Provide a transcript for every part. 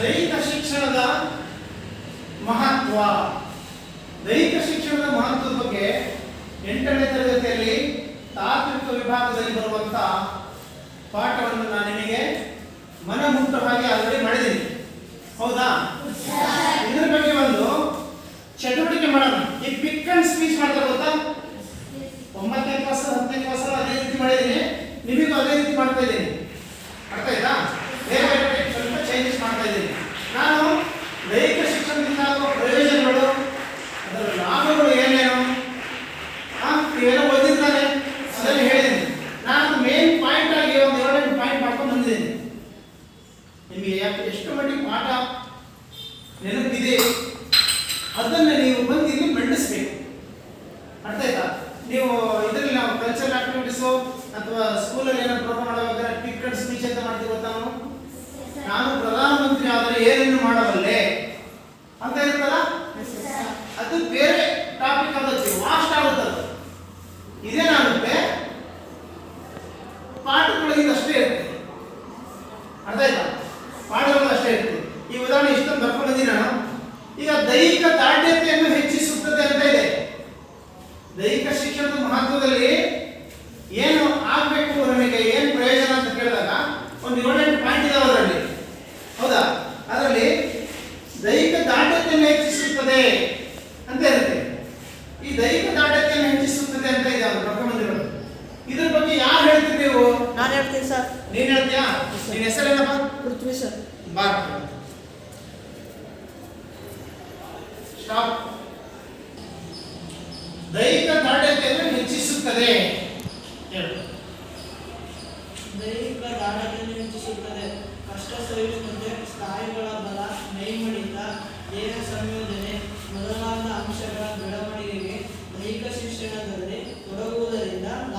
ದೈಹಿಕ ಶಿಕ್ಷಣದ ಮಹತ್ವ. ದೈಹಿಕ ಶಿಕ್ಷಣದ ಮಹತ್ವದ ಬಗ್ಗೆ ಎಂಟನೇ ತರಗತಿಯಲ್ಲಿ ತಾತ್ವಿಕ ವಿಭಾಗದಲ್ಲಿ ಬರುವಂತ ಪಾಠವನ್ನು ನಾನು ನಿಮಗೆ ಮನಮುಟ್ಟ ಹಾಗೆ ಆಲ್ರೆಡಿ ಮಾಡಿದ್ದೀನಿ. ಹೌದಾ? ಇದರ ಬಗ್ಗೆ ಒಂದು ಚಟುವಟಿಕೆ ಮಾಡೋಣ. ಈ ಪಿಕ್ ಅಂಡ್ ಸ್ಪೀಚ್ ಮಾಡ್ತಾರೆ ಗೊತ್ತಾ? ಒಂಬತ್ತನೇ ಕ್ಲಾಸ್ ಹತ್ತನೇ ಕ್ಲಾಸ್ ಅದೇ ರೀತಿ ಮಾಡಿದ್ದೀನಿ. ನಿಮಗೂ ಅದೇ ರೀತಿ ಮಾಡ್ತಾ ಇದ್ದೀನಿ.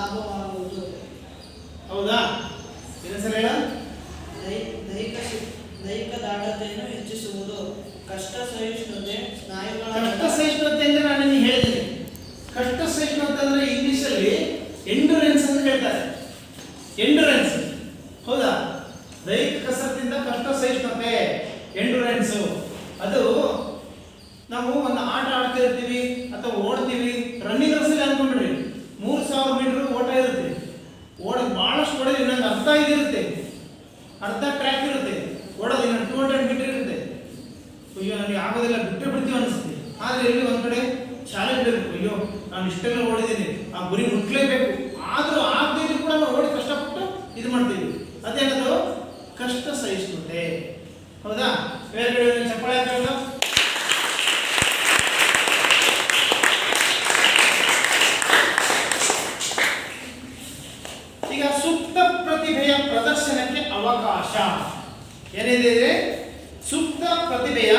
ಲಾಭವಾಗುವುದು. ಹೌದಾ ಇನ್ನೊಂದ್ಸಲ ಹೇಳ ದೈ- ದೈಹಿಕ ಶಿ- ದೈಹಿಕ ದಾಢ್ಯತೆಯನ್ನು ಹೆಚ್ಚಿಸುವುದು ಕಷ್ಟ ಸಹಿಷ್ಣುತೆ ಸ್ನಾಯುಗಳ ಕಷ್ಟ ಬಲ ಸಹಿಷ್ಣುತೆ ಅಂದ್ರೆ ನಾನು ನಿಮಗೆ ಹೇಳಿದ್ದೀನಿ ಕಷ್ಟ ಸಹಿಷ್ಣುತೆ ಅಂದ್ರೆ ಇಂಗ್ಲಿಷ್ ಅಲ್ಲಿ ಎಂಡುರೆನ್ಸ್ ಅಂತ ಹೇಳ್ತಾರೆ ಎಂಡುರೆನ್ಸ್ ಹೌದಾ ದೈಹಿಕ ಕಸರತ್ತಿಂದ ಕಷ್ಟ ಸಹಿಷ್ಣುತೆ ಎಂಡುರೆನ್ಸ್ ಅದು ನಾವು ಒಂದು ಆಟ ಆಡ್ತಾ ಇರ್ತೀವಿ ಅಥವಾ ಓಡ್ತೀವಿ ರನ್ನಿಂಗ್ ರೇಸಲ್ಲಿ ಅನ್ಕೊಂಡ್ಬಿಡ್ರಿ ಮೂರು ಸಾವಿರ ಮೀಟರ್ ಓಟ ಇರುತ್ತೆ ಓಡೋದು ಬಹಳಷ್ಟು ಓಡೋದು ಇನ್ನೊಂದು ಅರ್ಧ ಇದಿರುತ್ತೆ ಅರ್ಧ ಟ್ರ್ಯಾಕ್ ಇರುತ್ತೆ ಓಡೋದು ಇನ್ನೊಂದು ಟೂ ಹಂಡ್ರೆಡ್ ಮೀಟರ್ ಇರುತ್ತೆ ಅಯ್ಯೋ ನನಗೆ ಆಗೋದಿಲ್ಲ ಬಿಟ್ಟರೆ ಬಿಡ್ತೀವಿ ಅನಿಸುತ್ತೆ. ಆದರೆ ಇಲ್ಲಿ ಒಂದು ಕಡೆ ಚಾಲೆಂಜ್ ಬೇಕು. ಅಯ್ಯೋ, ನಾನು ಇಷ್ಟೆಲ್ಲ ಓಡಿದ್ದೀನಿ. ಆ ಗುರಿ ಮುಟ್ಲೇಬೇಕು. ಆದರೂ ಆಗದೇ ಕೂಡ ನಾವು ಓಡಿ ಕಷ್ಟಪಟ್ಟು ಇದು ಮಾಡ್ತೀವಿ. ಅದೇನದು ಕಷ್ಟ ಸಹಿಷ್ಣುತೆ. ಹೌದಾ? ಬೇರೆ ಕಡೆ ಚಪ್ಪಾಳೆ ಹಾಕೋದು ಈಗ ಸುಪ್ತ ಪ್ರತಿಭೆಯ ಪ್ರದರ್ಶನಕ್ಕೆ ಅವಕಾಶ ಏನಿದೆ ಇದೆ? ಸುಪ್ತ ಪ್ರತಿಭೆಯ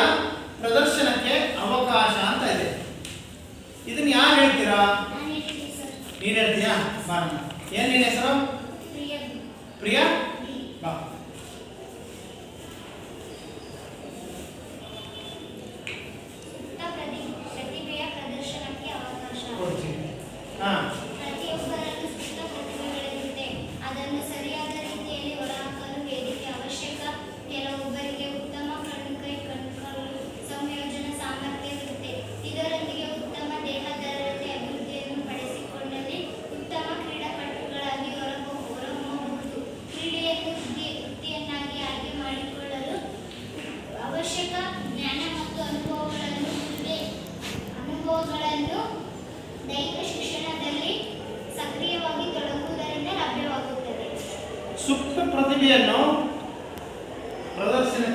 ಪ್ರದರ್ಶನಕ್ಕೆ ಅವಕಾಶ ಅಂತ ಇದೆ ಇದನ್ನ ಯಾರು ಹೇಳ್ತೀರಾ ನೀನ್ ಬಾ ಏನ್ ನಿನ್ನ ಹೆಸರು? ಪ್ರಿಯಾ?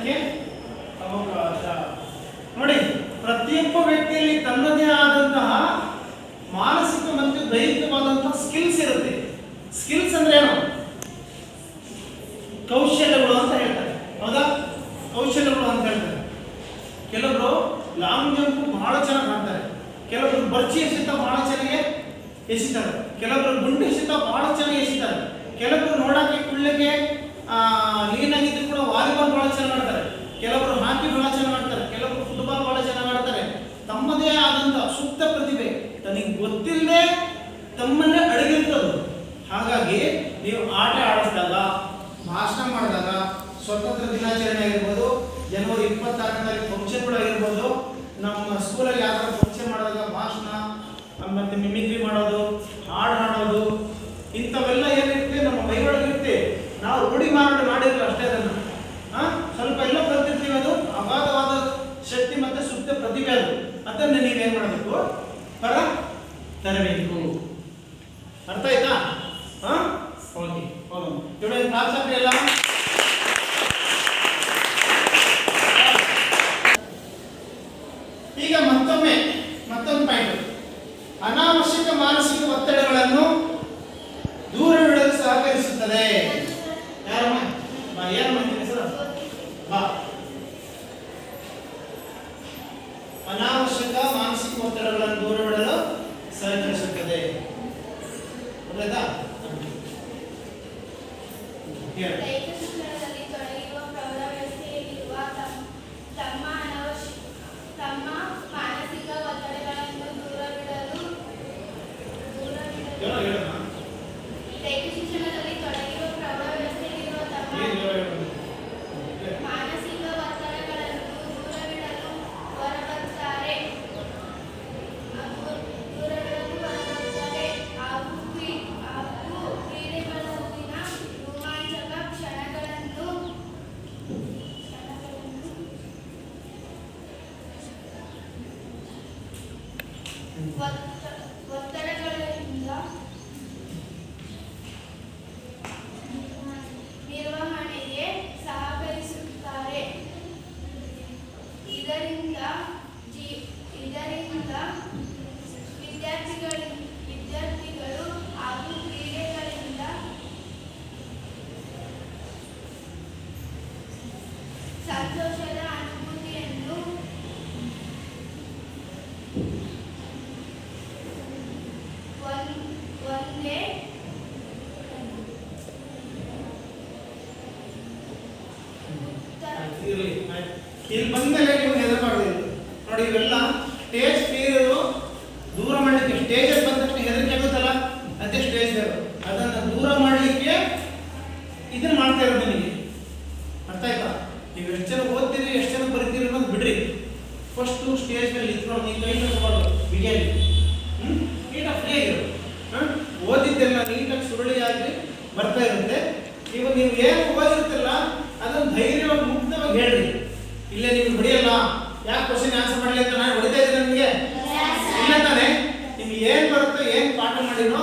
ಪ್ರದರ್ಶನಕ್ಕೆ ಅವಕಾಶ. ನೋಡಿ, ಪ್ರತಿಯೊಬ್ಬ ವ್ಯಕ್ತಿಯಲ್ಲಿ ತನ್ನದೇ ಆದಂತಹ ಮಾನಸಿಕ ಮತ್ತು ದೈಹಿಕವಾದಂತಹ ಸ್ಕಿಲ್ಸ್ ಇರುತ್ತೆ. ಸ್ಕಿಲ್ಸ್ ಅಂದ್ರೆ ಏನು? ಕೌಶಲ್ಯಗಳು ಅಂತ ಹೇಳ್ತಾರೆ. ಹೌದಾ? ಕೌಶಲ್ಯಗಳು ಅಂತ ಹೇಳ್ತಾರೆ. ಕೆಲವರು ಲಾಂಗ್ ಜಂಪ್ ಬಹಳ ಚೆನ್ನಾಗಿ ಮಾಡ್ತಾರೆ. ಕೆಲವರು ಬರ್ಚಿ ಎಸೆತ ಬಹಳ ಚೆನ್ನಾಗಿ ಎಸಿತಾರೆ. ಕೆಲವರು ಗುಂಡು ಎಸಿತ ಬಹಳ ಚೆನ್ನಾಗಿ ಎಸಿತಾರೆ. ಕೆಲವರು ನೋಡಕ್ಕೆ ಕುಳ್ಳಕ್ಕೆ, ಆ ಏನಾಗಿದ್ರು ಕೂಡ ವಾಲಿಬಾಲ್ ಬಹಳ ಚೆನ್ನಾಗಿ ಆಡ್ತಾರೆ. ಕೆಲವರು ಹಾಕಿ ಬಹಳ ಜನ ಮಾಡ್ತಾರೆ, ಕೆಲವರು ಫುಟ್ಬಾಲ್ ಬಹಳ ಜನ ಮಾಡ್ತಾರೆ. ತಮ್ಮದೇ ಆದಂತ ಸುಪ್ತ ಪ್ರತಿಭೆ ತನಗೆ ಗೊತ್ತಿಲ್ಲದೆ ತಮ್ಮನ್ನೇ ಅಡಗಿರ್ತದ. ಹಾಗಾಗಿ ನೀವು ಆಟ ಆಡಿಸಿದಾಗ, ಭಾಷಣ ಮಾಡಿದಾಗ, ಸ್ವತಂತ್ರ ದಿನಾಚರಣೆ ಆಗಿರ್ಬೋದು, ಜನವರಿ ಇಪ್ಪತ್ತಾರನೇ ತಾರೀಕು ಇಲ್ಲಿ ಬಂದಮೇಲೆ ನೀವು ಹೆದರಬಾರ್ದು ನೋಡಿ ಇವೆಲ್ಲ ಬರುತ್ತೋ ಏನು ಪಾಠ ಮಾಡಿನೋ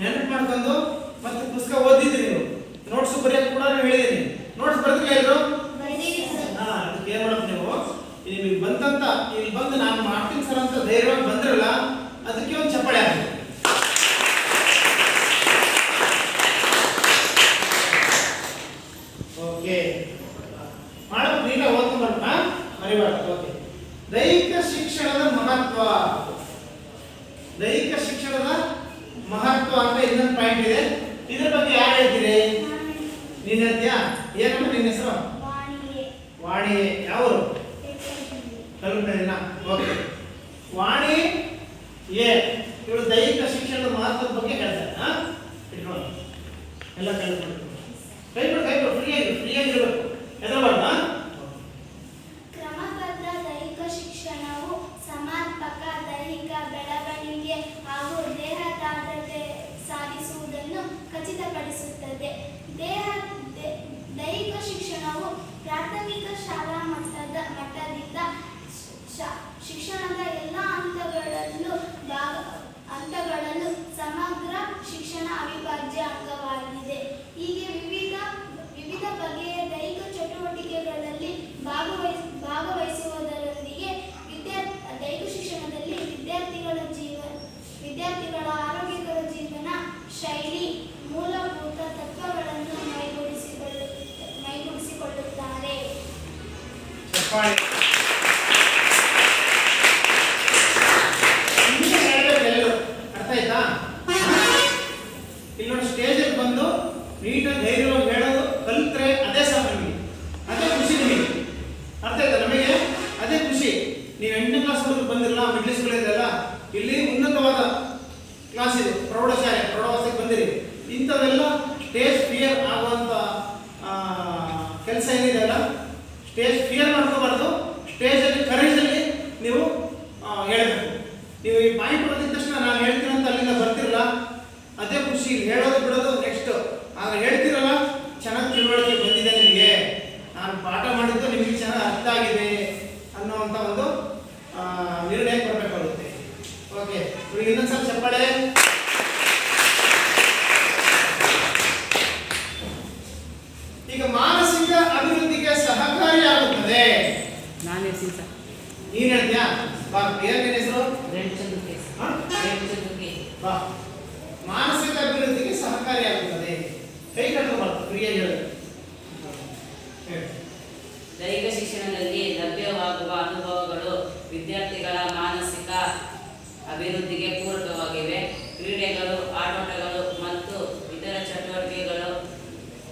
ನೆನಪು ಮಾಡ್ಕೊಂಡು ಮತ್ತೆ ಪುಸ್ತಕ ಓದಿದ್ರಿ ನೀವು. ನೋಟ್ಸ್ ಬರೆಯೋದು ಕೂಡ ನೀವು ಹೇಳಿದ್ದೀನಿ ನೋಟ್ಸ್ ಬರೆದ್ರೆ ಎಲ್ಲರೂ ಹಾಂ, ಅದಕ್ಕೆ ಏನು ನೀವು? ನಿಮಗೆ ಬಂದಂತ ಇಲ್ಲಿ ಬಂದು ನಾನು ಮಾಡ್ತೀನಿ ಸರ್ ಅಂತ ಧೈರ್ಯವಾಗಿ ಬಂದಿರಲ್ಲ, ಅದಕ್ಕೆ ಒಂದು ಚಪ್ಪಳೆ ಆಗುತ್ತೆ ಓಕೆ ಮಾಡೋ ನೀಟಾಗಿ ಓದ್ಕೊಂಡು ಬರೋಣ ಮರಿಬಾರ್ದು ಓಕೆ ದೈಹಿಕ ಶಿಕ್ಷಣದ ಮಹತ್ವ. ಮಹತ್ವ ಅಂತ ಇನ್ನೊಂದು ಪಾಯಿಂಟ್ ಇದೆ. ಇದ್ರ ಬಗ್ಗೆ ಯಾರು ಹೇಳ್ತೀರಿ? ನೀನ್ ಹೇಳ್ತೀಯಾ? ಏನಮ್ಮ ನಿನ್ನ ಹೆಸರು? ವಾಣಿ ಯಾವರು? ನಾ ಓಕೆ. ವಾಣಿ ಏ ಇವಳು ದೈಹಿಕ ಶಿಕ್ಷಣದ ಮಹತ್ವದ ಬಗ್ಗೆ ಹೇಳ್ತಾರೆ. ಎಲ್ಲ ಕಳ್ಕೊಂಡು ಅಭಿವೃದ್ಧಿಗೆ ಪೂರಕವಾಗಿವೆ. ಕ್ರೀಡೆಗಳು, ಆಟೋಟಗಳು ಮತ್ತು ಇತರ ಚಟುವಟಿಕೆಗಳು,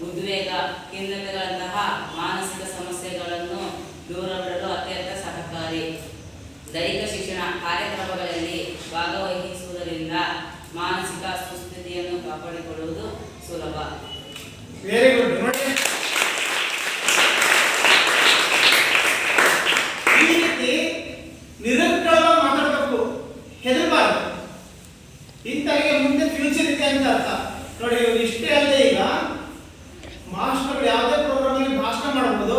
ಉದ್ವೇಗ ಖಿನ್ನತೆಗಳಂತಹ ಮಾನಸಿಕ ಸಮಸ್ಯೆಗಳನ್ನು ದೂರವಿಡಲು ಅತ್ಯಂತ ಸಹಕಾರಿ. ದೈಹಿಕ ಶಿಕ್ಷಣ ಕಾರ್ಯಕ್ರಮಗಳಲ್ಲಿ ಭಾಗವಹಿಸುವುದರಿಂದ ಮಾನಸಿಕ ಸುಸ್ಥಿತಿಯನ್ನು ಕಾಪಾಡಿಕೊಳ್ಳುವುದು ಸುಲಭ. ಅಂತ ಅರ್ಥ ನೋಡಿ ಇವಾಗ ಇಷ್ಟೇ ಅಲ್ಲದೆ ಈಗ ಮಾಸ್ಟರ್ಗಳು ಯಾವುದೇ ಪ್ರೋಗ್ರಾಮಲ್ಲಿ ಭಾಷಣ ಮಾಡಬಹುದು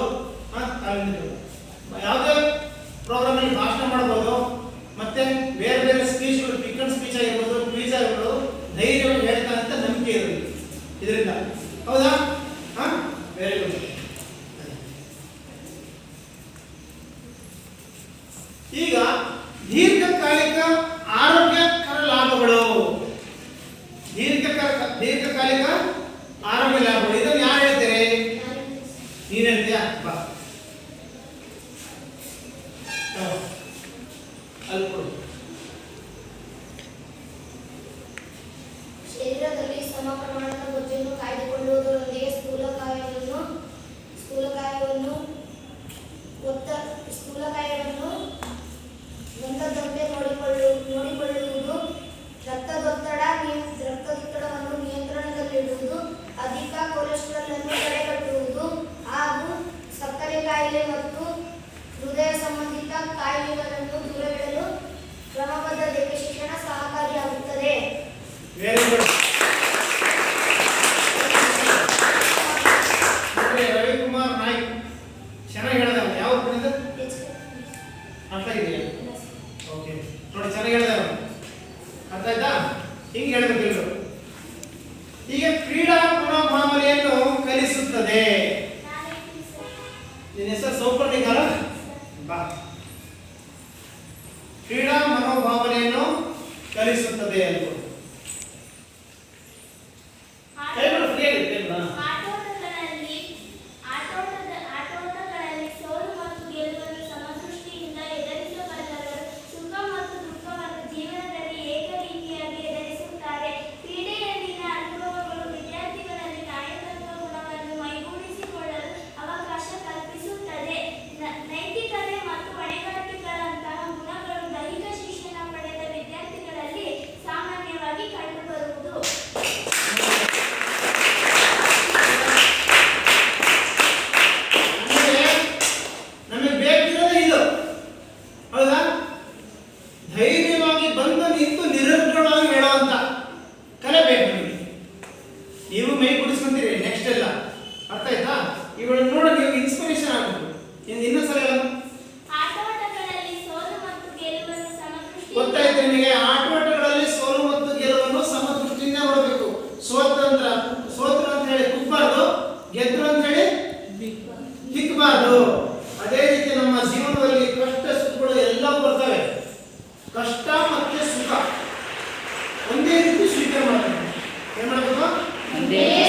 Yeah.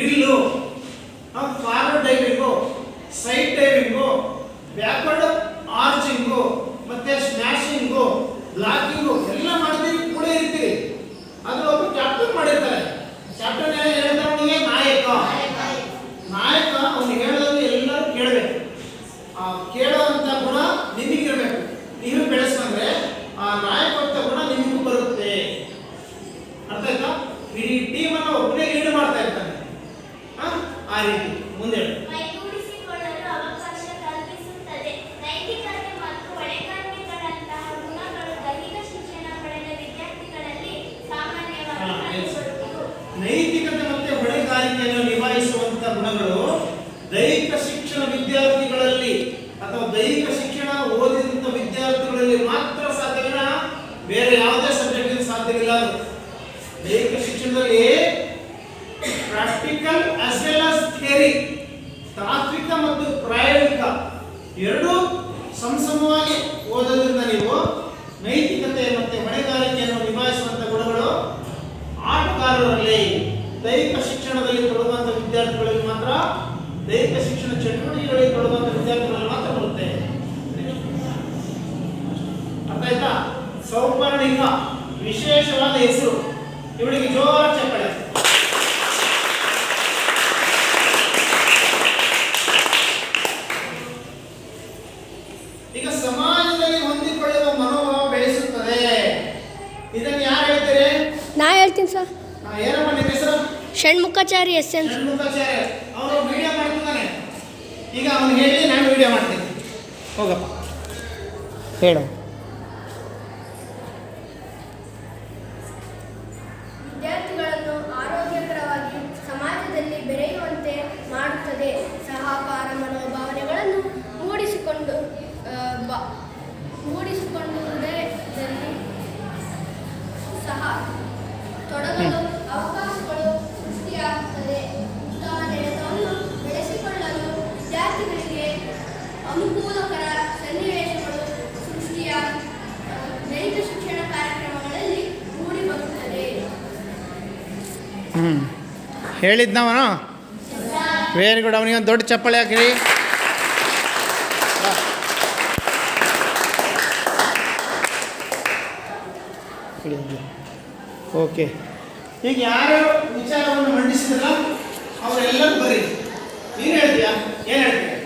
Drill forward diving side diving backward arching ಮತ್ತೆ ಸ್ಮ್ಯಾಶಿಂಗು ಬ್ಲಾಕಿಂಗ್ ನೈತಿಕತೆ ಮತ್ತೆ ಹೊಣೆಗಾರಿಕೆಯನ್ನು ನಿಭಾಯಿಸುವಂತಹ ಗುಣಗಳು ದೈಹಿಕ ಶಿಕ್ಷಣ ವಿದ್ಯಾರ್ಥಿಗಳಲ್ಲಿ ಅಥವಾ ದೈಹಿಕ ಶಿಕ್ಷಣ ಓದಿದಂತ ವಿದ್ಯಾರ್ಥಿಗಳಲ್ಲಿ ಮಾತ್ರ ಸಾಧ್ಯವಿಲ್ಲ ಬೇರೆ ಯಾವುದೇ ಸಬ್ಜೆಕ್ಟ್ ಸಾಧ್ಯವಿಲ್ಲ ಅದು. ದೈಹಿಕ ಶಿಕ್ಷಣದಲ್ಲಿ practical as well as theory ತಾತ್ವಿಕ ಮತ್ತು ಪ್ರಾಯೋಗಿಕ ಎರಡೂ ಸಮಸಮವಾಗಿ ಓದೋದ್ರಿಂದ ನೀವು ನೈತಿಕತೆ ಮತ್ತೆ ಹೊಣೆಗಾರಿಕೆಯನ್ನು ನಿಭಾಯಿಸುವಂತ ಗುಣಗಳು ಆಟಗಾರರಲ್ಲಿ ದೈಹಿಕ ಶಿಕ್ಷಣದಲ್ಲಿ ತೊಡಗುವಂತ ವಿದ್ಯಾರ್ಥಿಗಳಿಗೆ ಮಾತ್ರ ದೈಹಿಕ ಶಿಕ್ಷಣ ಚಟುವಟಿಕೆಗಳಲ್ಲಿ ತೊಡಗುವಂತ ವಿದ್ಯಾರ್ಥಿಗಳಲ್ಲಿ ಮಾತ್ರ ಬರುತ್ತೆ ಅರ್ಥ ಆಯ್ತಾ ಸೌಪರ್ಣಿಕ ವಿಶೇಷವಾದ ಹೆಸರು. ಇವಳಿಗೆ ಜೋರ ಚಪ್ಪಳೆ. ಈಗ ಸಮಾಜದಲ್ಲಿ ಹೊಂದಿಕೊಳ್ಳುವ ಮನೋಭಾವ ಬೆಳೆಸುತ್ತದೆ. ಇದನ್ನು ಯಾರು ಹೇಳ್ತಾರೆ? ನಾ ಹೇಳ್ತೀನಿ ಸರ್. ಏನಪ್ಪ ನಿಮ್ಮ ಹೆಸರು? ಷಣ್ಮುಖಾಚಾರಿ ಎಸ್ ಎನ್. ಷಣ್ಮುಖಾಚಾರ್ಯ ಅವರು ವಿಡಿಯೋ ಮಾಡ್ತಿದ್ದಾನೆ. ಈಗ ಅವನು ಹೇಳಿ ನಾನು ವಿಡಿಯೋ ಮಾಡ್ತೀನಿ. ಹೋಗಪ್ಪ. ಹೇಳು. ಸಹ ತೊಡಗಲು ಅವಕಾಶಗಳು ಸೃಷ್ಟಿಯಾಗುತ್ತದೆ. ಉತ್ತಮ ನೆಲೆತವನ್ನು ಬೆಳೆಸಿಕೊಳ್ಳಲು ವಿದ್ಯಾರ್ಥಿಗಳಿಗೆ ಅನುಕೂಲಕರ ಸನ್ನಿವೇಶಗಳು ಸೃಷ್ಟಿಯ ದೈಹಿಕ ಶಿಕ್ಷಣ ಕಾರ್ಯಕ್ರಮಗಳಲ್ಲಿ ಮೂಡಿಬರುತ್ತದೆ ಹ್ಞೂ ಹೇಳಿದ್ನವನು? ವೆರಿ ಗುಡ್ ಅವನಿಗೆ ಒಂದು ದೊಡ್ಡ ಚಪ್ಪಲಿ ಹಾಕಿರಿ. ಓಕೆ. ಈಗ ಯಾರು ವಿಚಾರವನ್ನು ಮಂಡಿಸಿದ್ರಲ್ಲ ಅವರೆಲ್ಲ ಬರಿ. ನೀನು ಹೇಳ್ತೀಯಾ? ಏನು ಹೇಳ್ತೀಯ?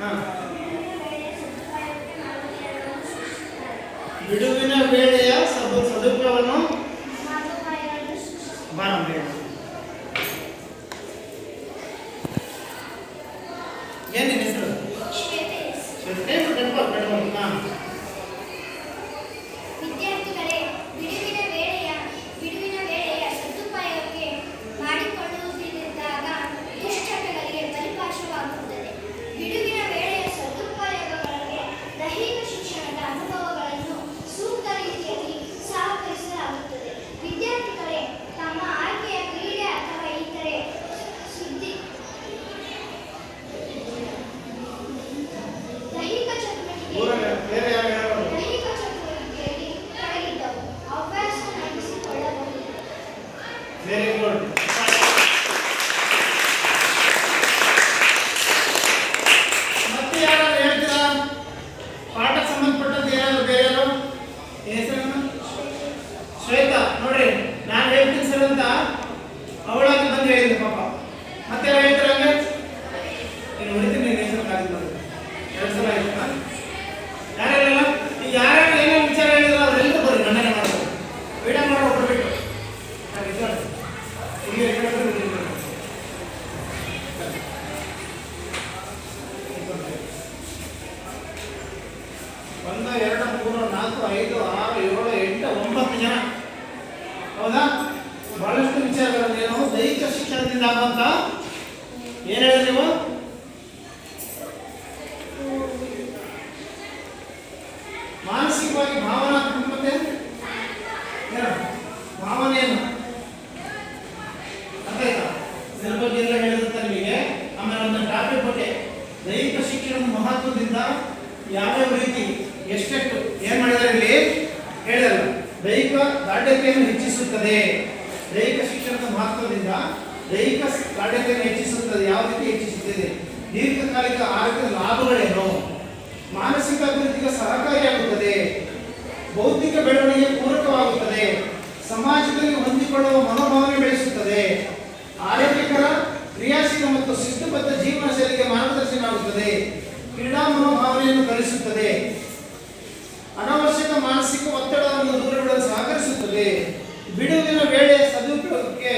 ಹಾಂ. ಬಿಡುವಿನ ವೇಳೆಯ ಸದ ಸದುಪಯೋಗವನ್ನು ಬಾರಮ್ಮ ಹೇಳು ಏನು ನಿನ್ನ ಹೆಸರು ಶ್ವೇತೆ ಟೆಂಪಲ್ ಟೆಂಪಲ್ ಹಾಂ ವಿದ್ಯಾರ್ಥಿಗಳೇ ಬಿಡುವಿನ ವೇಳೆಯ ಬಿಡುವಿನ ವೇಳೆಯ ಸದುಪಯೋಗಕ್ಕೆ ಮಾಡಿಕೊಳ್ಳುವುದಿದ್ದಾಗ ದುಶ್ಚಟಗಳಿಗೆ ಪರಿಪಾಶವಾಗುತ್ತದೆ ಬಿಡುವಿನ ವೇಳೆಯ ಸದುಪಯೋಗಗಳಿಗೆ ದೈಹಿಕ ಶಿಕ್ಷಣದ ಅನುಭವಗಳನ್ನು ಸೂಕ್ತ ರೀತಿಯಲ್ಲಿ ಸಹಕರಿಸಲಾಗುತ್ತದೆ ವಿದ್ಯಾರ್ಥಿಗಳೇ ತಮ್ಮ ಆಯ್ಕೆಯ ಕ್ರೀಡೆ ಅಥವಾ ಇತರೆ ಸುದ್ದಿ ದೈಹಿಕ ಊರ ಚಟುವಟಿಕೆ ಬೇರೆ ಯಾರು ಹೇಳೋರು ದೈಹಿಕ ಚಟುವಟಿಕೆಯಲ್ಲಿ ತೊಡಗಿದ್ದವು ಹವ್ಯಾಸ ನಡೆಸಿಕೊಳ್ಳಬಹುದು ವೆರಿ ಗುಡ್ ಮತ್ತೆ ಯಾರಾದ್ರು ಹೇಳ್ತೀರಾ ಪಾಠಕ್ಕೆ ಸಂಬಂಧಪಟ್ಟಂತೆ ಏನಾದ್ರು ಬೇರೆ ಯಾರು ಹೆಸರನ್ನು ಶ್ವೇತಾ ನೋಡ್ರಿ ನಾನು ಹೇಳ್ತೀನಿ ಸರ್ ಅಂತ ಅವಳಾಗಿ ಬಂದು ಹೇಳಿದ್ಲು ಪಾಪ ಮತ್ತೆ ಯಾರು ಹೇಳ್ತೀರಾ ಹಂಗೆ ನೀನು ಹೊಡಿತೀನಿ ನಿನ್ನ ಹೆಸರು ಕಾಲಿಗೆ ಬಂದು ಎರಡು ಸಲ ಆಯ್ತಾ ಯಾರೆಲ್ಲ ಈಗ ಯಾರ್ಯಾರು ಏನೇನು ವಿಚಾರ ಹೇಳಿದ್ರು ಅವರೆಲ್ಲರೂ ಬರ್ರಿ ನನ್ನನ್ನೇ ಮಾಡ್ಬೋದು ವಿಡಿಯೋ ಮಾಡೋ ಬಿಟ್ಟು ಹಾಗೆ ಇದು ಮಾಡಿ. ಇಲ್ಲಿ ಈ ಕಡೆ ಬರ್ರಿ, ಇಲ್ಲಿ ಬರ್ರಿ. ಒಂದು, ಎರಡು, ಮೂರು, ನಾಲ್ಕು, ಐದು, ಆರು, ಏಳು, ಎಂಟು, ಒಂಬತ್ತು ಜನ. ಹೌದಾ? ಬಹಳಷ್ಟು ವಿಚಾರಗಳನ್ನು ಏನು? ದೈಹಿಕ ಶಿಕ್ಷಣದಿಂದ ಆಗುವಂತ ಏನ್ ಹೇಳಿ ನೀವು? ಮಾನಸಿಕವಾಗಿ ಭಾವನಾತ್ಮಕ ಮತ್ತೆ? ಭಾವನೆಯನ್ನು ಅರ್ಥ ಇದ್ರ ಬಗ್ಗೆ ಎಲ್ಲ ಹೇಳಿದಂತ ನಿಮಗೆ ಆಮೇಲೆ ಒಂದು ಟಾಪಿಕ್ ಬಗ್ಗೆ ದೈಹಿಕ ಶಿಕ್ಷಣದ ಮಹತ್ವದಿಂದ ಯಾವ್ಯಾವ ರೀತಿ ಎಷ್ಟೆಷ್ಟು ಏನ್ ಮಾಡಿದ್ದಾರೆ ಇಲ್ಲಿ? ಹೇಳಿದಲ್ಲ. ದೈಹಿಕ ದಾಢ್ಯತೆಯನ್ನು ಹೆಚ್ಚಿಸುತ್ತದೆ. ದೈಹಿಕ ಶಿಕ್ಷಣದ ಮಹತ್ವದಿಂದ ದೈಹಿಕ ದಾಢ್ಯತೆಯನ್ನು ಹೆಚ್ಚಿಸುತ್ತದೆ. ಯಾವ ರೀತಿ ಹೆಚ್ಚಿಸುತ್ತದೆ ದೀರ್ಘಕಾಲಿಕ ಆರೋಗ್ಯದ ಲಾಭಗಳೇನು? ಮಾನಸಿಕ ಅಭಿವೃದ್ಧಿಗೆ ಸಹಕಾರಿಯಾಗುತ್ತದೆ. ಬೌದ್ಧಿಕ ಬೆಳವಣಿಗೆ ಪೂರಕವಾಗುತ್ತದೆ. ಸಮಾಜದಲ್ಲಿ ಹೊಂದಿಕೊಳ್ಳುವ ಮನೋಭಾವನೆ ಬೆಳೆಸುತ್ತದೆ. ಆರೋಗ್ಯಕರ, ಕ್ರಿಯಾಶೀಲ ಮತ್ತು ಶಿಸ್ತುಬದ್ಧ ಜೀವನ ಶೈಲಿಗೆ ಮಾರ್ಗದರ್ಶನ ಆಗುತ್ತದೆ. ಕ್ರೀಡಾ ಮನೋಭಾವನೆಯನ್ನು ಕಲಿಸುತ್ತದೆ ಮಾನಸಿಕ ಒತ್ತಡವನ್ನು ದೂರಗಳು ಸಹಕರಿಸುತ್ತದೆ ಬಿಡುವಿನ ವೇಳೆ ಸದುಪಯೋಗಕ್ಕೆ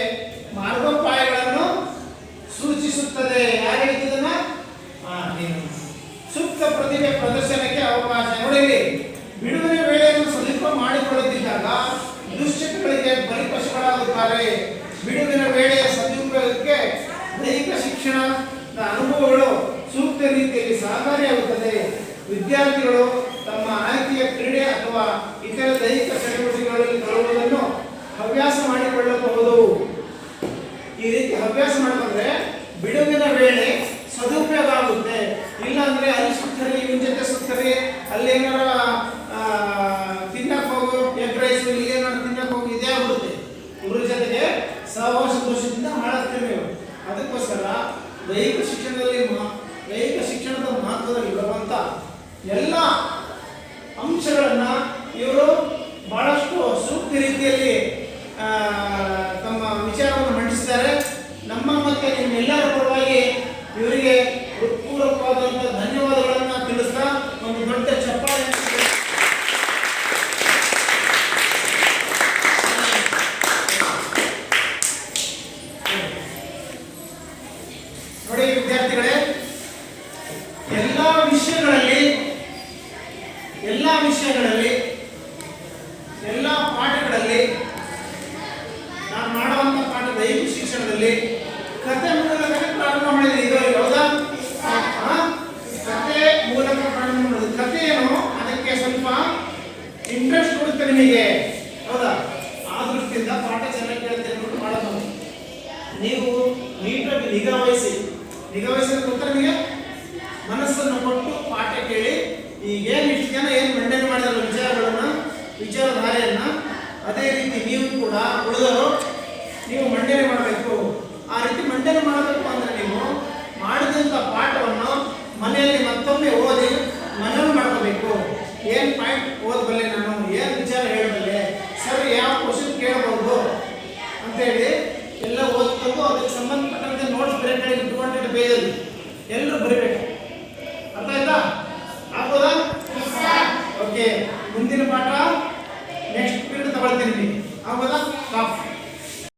ಮಾರ್ಗೋಪಾಯಗಳನ್ನು ಸೂಚಿಸುತ್ತದೆ. ಯಾರಿಗೆ ಇದನ್ನ ಸೂಕ್ತ ಪ್ರತಿಭೆ ಪ್ರದರ್ಶನಕ್ಕೆ ಅವಕಾಶ. ನೋಡಿ ಬಿಡುವಿನ ವೇಳೆಯನ್ನು ಸದುಪಯೋಗ ಮಾಡಿಕೊಳ್ಳುತ್ತಿದ್ದಾಗ ದುಶ್ಚಟಗಳಿಗೆ ಬಲಿಪಶುಗಳಾಗುತ್ತಾರೆ. ಬಿಡುವಿನ ವೇಳೆಯ ಸದುಪಯೋಗಕ್ಕೆ ದೈಹಿಕ ಶಿಕ್ಷಣದ ಅನುಭವಗಳು ಸೂಕ್ತ ರೀತಿಯಲ್ಲಿ ಸಹಕಾರಿಯಾಗುತ್ತದೆ. ವಿದ್ಯಾರ್ಥಿಗಳು ನೀವು ನೀಟಾಗಿ ನಿಗಾವಹಿಸಿ. ನಿಗಾವಹಿಸಿದ ನಂತರ ನಿಮಗೆ ಮನಸ್ಸನ್ನು ಕೊಟ್ಟು ಪಾಠ ಕೇಳಿ ಈಗೇನು ಇಷ್ಟು ಜನ ಏನು ಮಂಡನೆ ಮಾಡಿದ್ರು ವಿಚಾರಗಳನ್ನು, ವಿಚಾರಧಾರೆಯನ್ನು, ಅದೇ ರೀತಿ ನೀವು ಕೂಡ ಉಳಿದರು ನೀವು ಮಂಡನೆ ಮಾಡಬೇಕು. ಆ ರೀತಿ ಮಂಡನೆ ಮಾಡಬೇಕು ಅಂದರೆ ನೀವು ಮಾಡಿದಂಥ ಪಾಠವನ್ನು ಮನೆಯಲ್ಲಿ ಮತ್ತೊಮ್ಮೆ ಓದಿ ಮನವಿ ಮಾಡ್ಕೋಬೇಕು. ಏನು ಪಾಯಿಂಟ್ ಓದಬಲ್ಲೆ ಬೇರೆ ಕಡೆಗೆ ಟೂ ಹಂಡ್ರೆಡ್ ಪೇಜಲ್ಲಿ ಎಲ್ಲರೂ ಬರೀಬೇಕು. ಅರ್ಥ ಆಯ್ತಾ? ಆಗ್ಬೋದಾ? ಓಕೆ ಮುಂದಿನ ಪಾಠ.